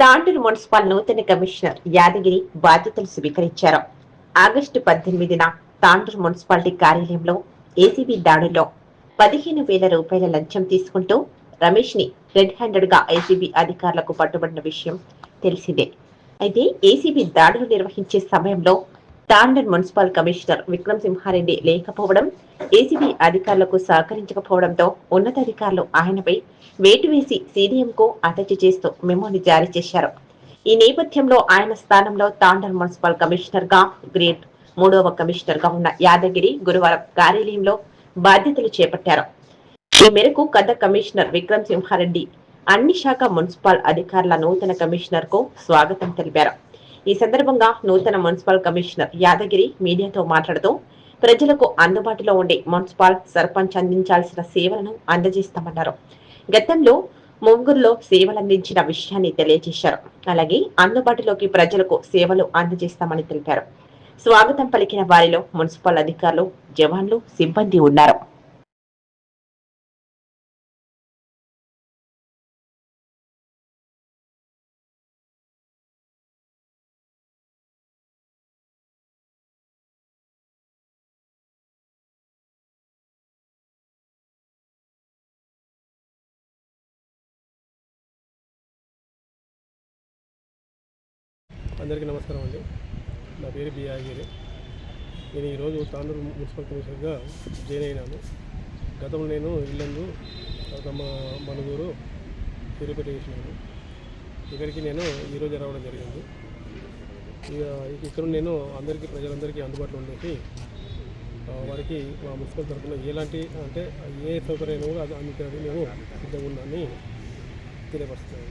Tandur municipal నూతన commissioner Yadagiri బాధ్యతలు స్వీకరించారు. ఆగస్టు పద్దెనిమిదిన తాండూరు మున్సిపాలిటీ కార్యాలయంలో ఏసీబీ దాడుల్లో పదిహేను వేల రూపాయల లంచం తీసుకుంటూ రమేష్ని రెడ్ హ్యాండెడ్గా ఏసీబీ అధికారులకు పట్టుబడిన విషయం తెలిసిందే. అయితే ఏసీబీ దాడులు నిర్వహించే సమయంలో తాండూరు మున్సిపల్ కమిషనర్ విక్రమ్ సింహారెడ్డి లేకపోవడం ఏసీబీ అధికారులకు సహకరించకపోవడంతో ఉన్నతాధికారులు ఆయనపై వేటు వేసి సీడీఎంకు అటాచ్ చేస్తూ మెమోని జారీ చేశారు. ఈ నేపథ్యంలో ఆయన స్థానంలో తాండర్ మున్సిపల్ కమిషనర్గా గ్రేడ్ మూడవ కమిషనర్గా ఉన్న యాదగిరి గురువారం కార్యాలయంలో బాధ్యతలు చేపట్టారు. ఈ మేరకు కథ కమిషనర్ విక్రమ్ సింహారెడ్డి అన్ని శాఖ మున్సిపల్ అధికారుల నూతన కమిషనర్కు స్వాగతం తెలిపారు. ఈ సందర్భంగా నూతన మున్సిపల్ కమిషనర్ యాదగిరి మీడియాతో మాట్లాడుతూ ప్రజలకు అందుబాటులో ఉండే మున్సిపాల్ సర్పంచ్ అందించాల్సిన సేవలను అందజేస్తామన్నారు. గతంలో ముగ్గురులో సేవలందించిన విషయాన్ని తెలియజేశారు. అలాగే అందుబాటులోకి ప్రజలకు సేవలు అందజేస్తామని తెలిపారు. స్వాగతం పలికిన వారిలో మున్సిపల్ అధికారులు జవాన్లు సిబ్బంది ఉన్నారు. అందరికీ నమస్కారం అండి. నా పేరు బి ఆగిరి నేను ఈరోజు తాండూరు మున్సిపల్ కమిషనర్గా జాయిన్ అయినాను. గతంలో నేను ఇల్లందు తర్వాత మా మనుగూరు తిరుపతి చేసినాను. ఇక్కడికి నేను ఈరోజు రావడం జరిగింది. ఇక ఇక్కడ నేను అందరికీ ప్రజలందరికీ అందుబాటులో ఉండేసి వారికి మా మున్సిపల్ తరఫున ఎలాంటి అంటే ఏ సౌకర్యం కూడా అది అందించడానికి మేము సిద్ధంగా ఉన్నామని తెలియపరుస్తున్నాను.